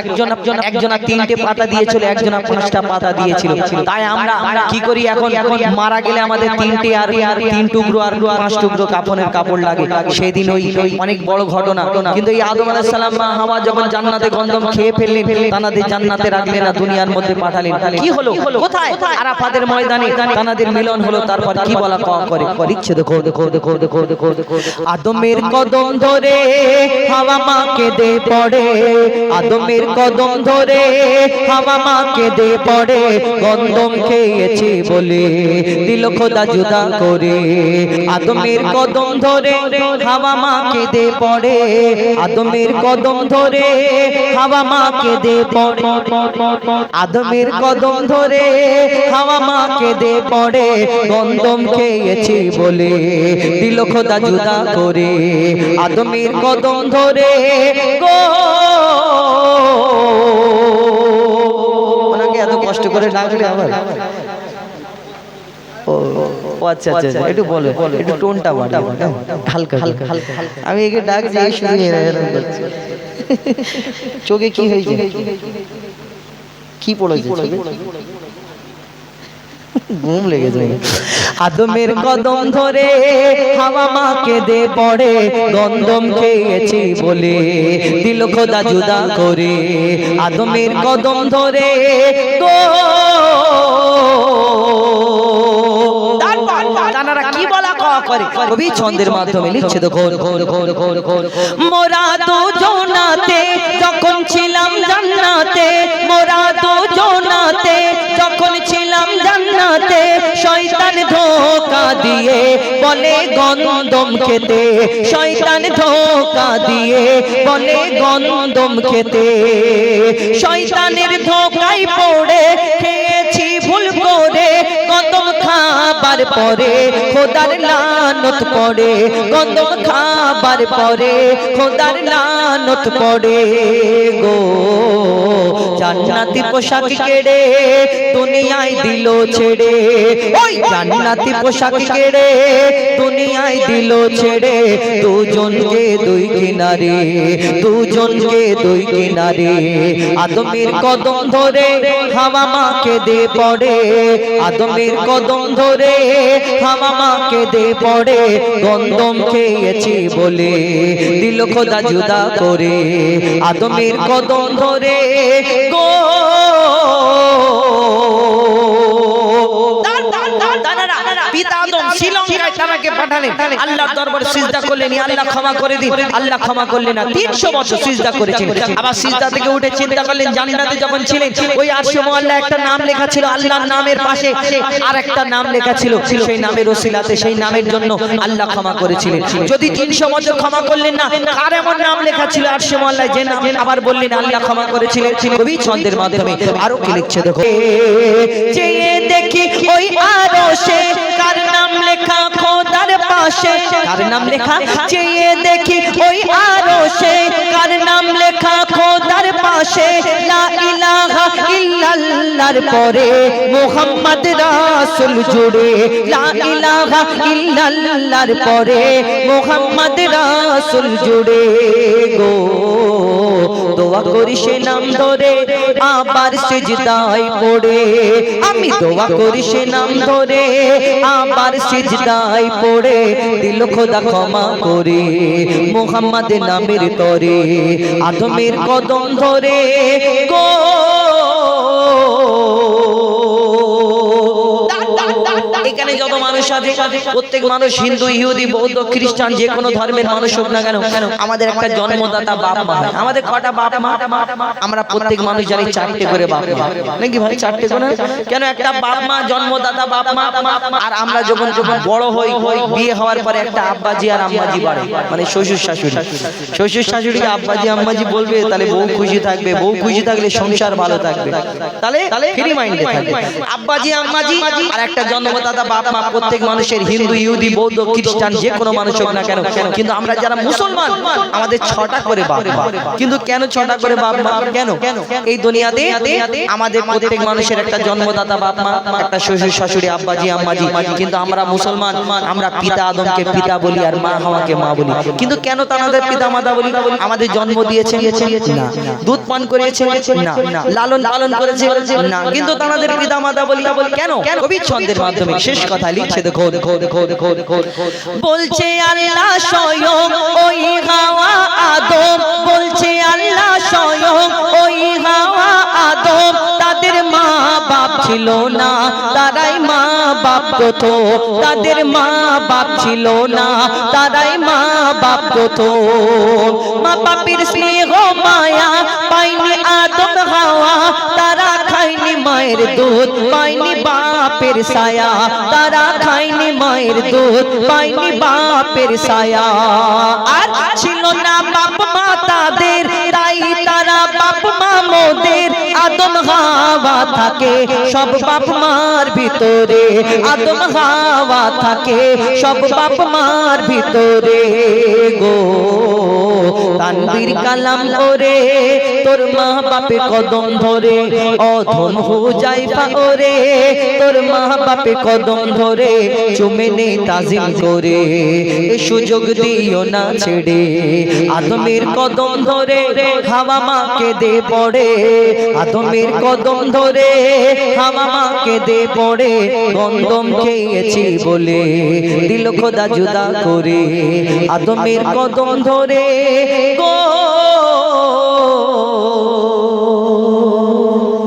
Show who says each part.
Speaker 1: একজন একজন তিনটে পাতা দিয়েছিল, একজনা পাঁচটা পাতা দিয়েছিল। তাই আমরা কি করি এখন? মারা গেলে আমাদের তিনটে আর তিন টুকরো আর পাঁচ টুকরো কাপড় লাগে। সেদিন ওই অনেক বড় ঘটনা। কিন্তু এই আদম আলাইহিস সালাম মা হাওয়া যখন জান্নাতে গন্ধম খেয়ে তানাদের জান্নাতে রাখলেন না, দুনিয়ার মধ্যে পাঠালেন। কি হলো? কোথায়? আরাফাতের ময়দানে তানাদের মিলন হলো, তারপর কি বলা কওয়া করে? লিখছে দেখো দেখো দেখো দেখো দেখো দেখো। আদমের কদম ধরে হাওয়া মাকে দে পড়ে। আদমের কদম ধরে আমা মাকে দে পড়ে কদম খেয়েছে বলে দিল খোদা জুদা করে। আদমের কদম ধরে হাওয়া মাকে দে পড়ে, আদমের কদম ধরে হাওয়া মাকে দে পড়ে। আদমের কদম ধরে হাওয়া মাকে দে পড়ে গন্ধম খেয়েছে বলে দিল খোদা জুদা করে। আদমের কদম ধরে গো। ওনাকে এত কষ্ট করে ডাকলে আবার? আচ্ছা আচ্ছা আচ্ছা, একটু বলে একটু টোনটা? হালকা হালকা হালকা আমি একে ডাক যে শুনে চোখে কি হয়েছে? কি পড়েছে? চোখে লেগে যায় আদমের কদম ধরে হাওয়া মাকে দে পড়ে দন্দম খেয়েছি বলে দিল খোদা জুদা করে। আদমের কদম ধরে গো কবি ছন্দের মাধ্যমে লিখছে মোরা তো জোনাতে যখন ছিলাম জান্নাতে, মোরা তো জোনাতে যখন ছিলাম জান্নাতে, শয়তান ধোকা দিয়ে বলে গন্ধম খেতে, শয়তান ধোকা দিয়ে বলে গন্ধম খেতে। শয়তানের ধোকায় পড়ে পরে খোদার লানত পড়ে কদম খাবার পরে খোদার লানত পড়ে গো। জান্নাতি পোশাক কেড়ে দুনিয়ায় দিল ছেড়ে। ওই জান্নাতি পোশাক কেড়ে দুনিয়ায় দিল ছেড়ে। দুজনকে দুই কিনারে দুজনকে দুই কিনারে। আদমের কদম ধরে হাওয়া মাকে দে পড়ে। আদমের কদম ধরে হাওয়া মাকে দে পড়ে। গন্ধম খেয়েছি বলে দিল খোদা জুদা করে। আদমের কদম ধরে গো Oh. পিতা আদম শ্রীলঙ্কায় তারাকে পাঠালেন। আল্লাহর দরবারে সিজদা করলেন আল্লাহ ক্ষমা করে দিন। আল্লাহ ক্ষমা করলেন না। 300 বছর সিজদা করেছেন আবার সিজদা থেকে উঠে চিন্তা করলেন জান্নাতে যখন ছিলেন ওই আরশে মোয়াল্লা একটা নাম লেখা ছিল আল্লাহর নামের পাশে আর একটা নাম লেখা ছিল সেই নামের ওসিলাতে সেই নামের জন্য আল্লাহ ক্ষমা করেছিলেন। যদি 300 বছর ক্ষমা করলেন না আর এমন নাম লেখা ছিল আরশে মোয়াল্লায় যে নাম আবার বললেন আল্লাহ ক্ষমা করেছিলেন? কবি ছন্দের মাধ্যমে আরও কি লিখছে দেখো? চেয়ে দেখি ওই আরশে নাম লেখা খোদার পাশে। কার নাম লেখা? চেয়ে দেখি ওই আরশে। কার নাম লেখা খোদার পাশে? লা ইলাহা ইল্লাল্লাহর পরে মুহাম্মদ রাসূল জুড়ে। লা ইলাহা ইল্লাল্লাহর পরে মুহাম্মদ রাসূল জুড়ে গো। দোয়া করি সে নাম ধরে, আবার সিজদায় পড়ে। আমি দোয়া করি সে নাম ধরে, আবার সিজদায় পড়ে। দিল খোদা ক্ষমা করে মোহাম্মদ নামের তরে, আদমের কদম ধরে। গো এখানে যত মানুষ আছে, প্রত্যেক মানুষ হিন্দু, ইহুদি, বৌদ্ধ, খ্রিস্টান, যে কোনো ধর্মের মানুষ হোক না কেন, আমাদের একটা জন্মদাতা বাপ মা। আমাদের কটা বাপ মা? আমরা প্রত্যেক মানুষ জানি চারটে করে বাপ মা। নাকি ভাই, চারটে করে? কেন একটা বাপ মা, জন্মদাতা বাপ মা? আর আমরা যখন যখন বড় হই, বিয়ে হওয়ার পরে একটা আব্বাজি আর আম্মাজি বাড়ে। মানে শ্বশুর শাশুড়ি। শ্বশুর শাশুড়ি আব্বাজি, আম্মাজি বলবে, তাহলে বউ খুশি থাকবে। বউ খুশি থাকলে সংসার ভালো থাকবে। তাহলে ফ্রি মাইন্ডে থাকবে আব্বাজি, আম্মাজি, আর একটা জন্মদাতা বাপ মা প্রত্যেক মানুষের হিন্দু, ইহুদি, বৌদ্ধ, খ্রিস্টান, যে কোনো মানুষ হোক না কেন, কিন্তু আমরা যারা মুসলমান, আমাদের ছটা করে বাপ। কিন্তু কেন ছটা করে বাপ, মা? কেন? এই দুনিয়াতে আমাদের প্রত্যেক মানুষের একটা জন্মদাতা বাপ, মা, একটা শ্বশুর, শাশুড়ি, আব্বাজি, আম্মাজি। কিন্তু আমরা মুসলমান, আমরা পিতা আদমকে পিতা বলি আর মা হাওয়াকে মা বলি। কিন্তু কেন তাদের পিতা মাতা বলি? আমাদের জন্ম দিয়েছে না। দুধ পান করিয়েছে না। লালন পালন করেছে না। কিন্তু তাদের পিতা মাতা বলি। কেন? কবি ছন্দের মাধ্যমে শেষ কথা লিখছে, দেখো দেখো দেখো দেখো দেখো বলছে আল্লাহ স্বয়ং ওই হাওয়া আদম। বলছে আল্লাহ স্বয়ং ওই হাওয়া আদম। তাদের মা বাপ ছিল না, তারাই মা বাপ কত তাদের মা বাপ ছিল না, তারাই মা বাপ কত মা বাপের স্নেহ, মায়া পাইনি আদম হাওয়া। তারা খাইনি মায়ের দুধ পাইনি বাপের ছায়া, তারা খাইনি মায়ের দুধ পাইনি বাপের ছায়া। আর ছিল না বাপ মা তাদের, তাই তারা বাপ মা মোদের আদম হাওয়া থাকে। সব বাপ মার ভিতরে আদম হাওয়া থাকে। সব বাপ মার ভিতরে গো। তানবীর কালাম ওরে তোর মা বাপে কদম ধরে অধম হো যাই ওরে তোর মা বাপে কদম ধরে চুমে নে তাজিম করে এ সুযোগ দিও না ছেড়ে আদমের কদম ধরে হাওয়া মাকে দে পড়ে আদমের কদম ধরে হাওয়া মাকে দে পড়ে গন্ধম খেয়েছি বলে দিল খোদা জুদা করে আদমের কদম ধরে গো।